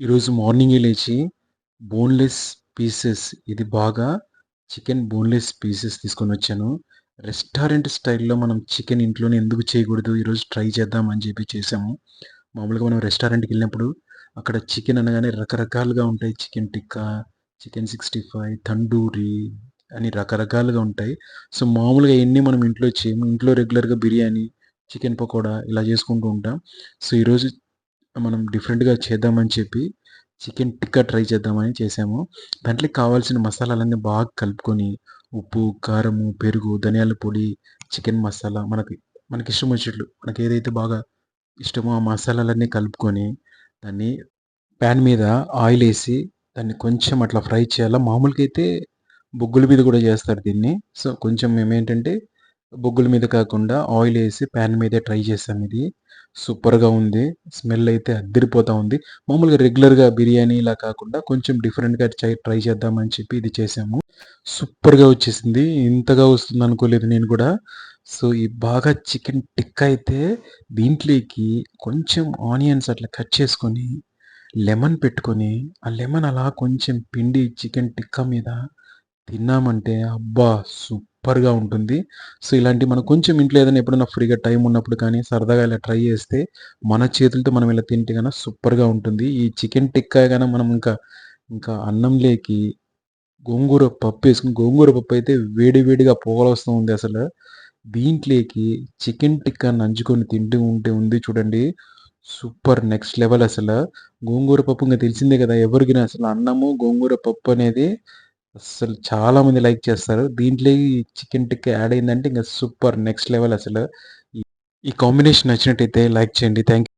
ఈరోజు మార్నింగ్ లేచి boneless pieces ఇది బాగా చికెన్ బోన్‌లెస్ పీసెస్ తీసుకొని వచ్చాను రెస్టారెంట్ స్టైల్‌లో మనం చికెన్ ఇంట్లోనే ఎందుకు చేయకూడదు? ఈరోజు ట్రై చేద్దాం అని చెప్పి చేసాము మామూలుగా మనం రెస్టారెంట్కి వెళ్ళినప్పుడు అక్కడ చికెన్ అనగానే రకరకాలుగా ఉంటాయి. చికెన్ టిక్కా, చికెన్ 65, తండూరి అని రకరకాలుగా ఉంటాయి. సో, మామూలుగా ఎన్ని మనం ఇంట్లో చేయము. ఇంట్లో రెగ్యులర్‌గా బిర్యానీ, చికెన్ పకోడా ఇలా చేసుకుంటూ ఉంటాం. సో, ఈరోజు మనం డిఫరెంట్‌గా చేద్దామని చెప్పి చికెన్ టిక్కా ట్రై చేద్దామని చేసాము దాంట్లో కావాల్సిన మసాలాలన్నీ బాగా కలుపుకొని ఉప్పు, కారము, పెరుగు, ధనియాల పొడి, చికెన్ మసాలా మనకి మనకి ఇష్టం వచ్చేట్లు మనకి ఏదైతే బాగా ఇష్టమో ఆ మసాలాలన్నీ కలుపుకొని దాన్ని ప్యాన్ మీద ఆయిల్ వేసి దాన్ని కొంచెం అట్లా ఫ్రై చేయాలా. మామూలుగా అయితే బొగ్గుల మీద కూడా చేస్తారు దీన్ని. సో, కొంచెం మేమేంటంటే బొగ్గుల మీద కాకుండా ఆయిల్ వేసి ప్యాన్ మీద ట్రై చేసాం ఇది. సూపర్‌గా ఉంది. స్మెల్ అయితే అద్దిరిపోతా ఉంది. మామూలుగా రెగ్యులర్‌గా బిర్యానీ ఇలా కాకుండా కొంచెం డిఫరెంట్‌గా ట్రై చేద్దామని చెప్పి ఇది చేసాము సూపర్‌గా వచ్చేసింది. ఇంతగా వస్తుంది అనుకోలేదు నేను కూడా. సో, ఈ బాగా చికెన్ టిక్ అయితే దీంట్లోకి కొంచెం ఆనియన్స్ అట్లా కట్ చేసుకొని, లెమన్ పెట్టుకొని, ఆ లెమన్ అలా కొంచెం పిండి చికెన్ టిక్కా మీద తిన్నామంటే అబ్బా! సూపర్‌గా ఉంటుంది. సో, ఇలాంటి మనం కొంచెం ఇంట్లో ఏదైనా ఎప్పుడైనా ఫ్రీగా టైం ఉన్నప్పుడు కానీ సరదాగా ఇలా ట్రై చేస్తే మన చేతులతో మనం ఇలా తింటే కన్నా సూపర్‌గా ఉంటుంది. ఈ చికెన్ టిక్కా కానీ మనం ఇంకా, ఇంకా అన్నంలోకి గోంగూర పప్పు వేసుకుని గోంగూర పప్పయితే వేడి వేడిగా పొగలొస్తూ ఉంది అసలు. దీంట్లోకి చికెన్ టిక్కా నంచుకొని తింటూ ఉంటే ఉంది చూడండి. సూపర్ నెక్స్ట్ లెవెల్ అసలు గోంగూర పప్పు ఇంకా తెలిసిందే కదా! ఎవరికైనా అసలు అన్నము, గోంగూర పప్పు అనేది అసలు చాలా మంది లైక్ చేస్తారు. దీంట్లోకి చికెన్ టిక్కా యాడ్ అయిందంటే ఇంకా సూపర్ నెక్స్ట్ లెవెల్ అసలు. ఈ కాంబినేషన్ నచ్చినట్టయితే లైక్ చేయండి. థాంక్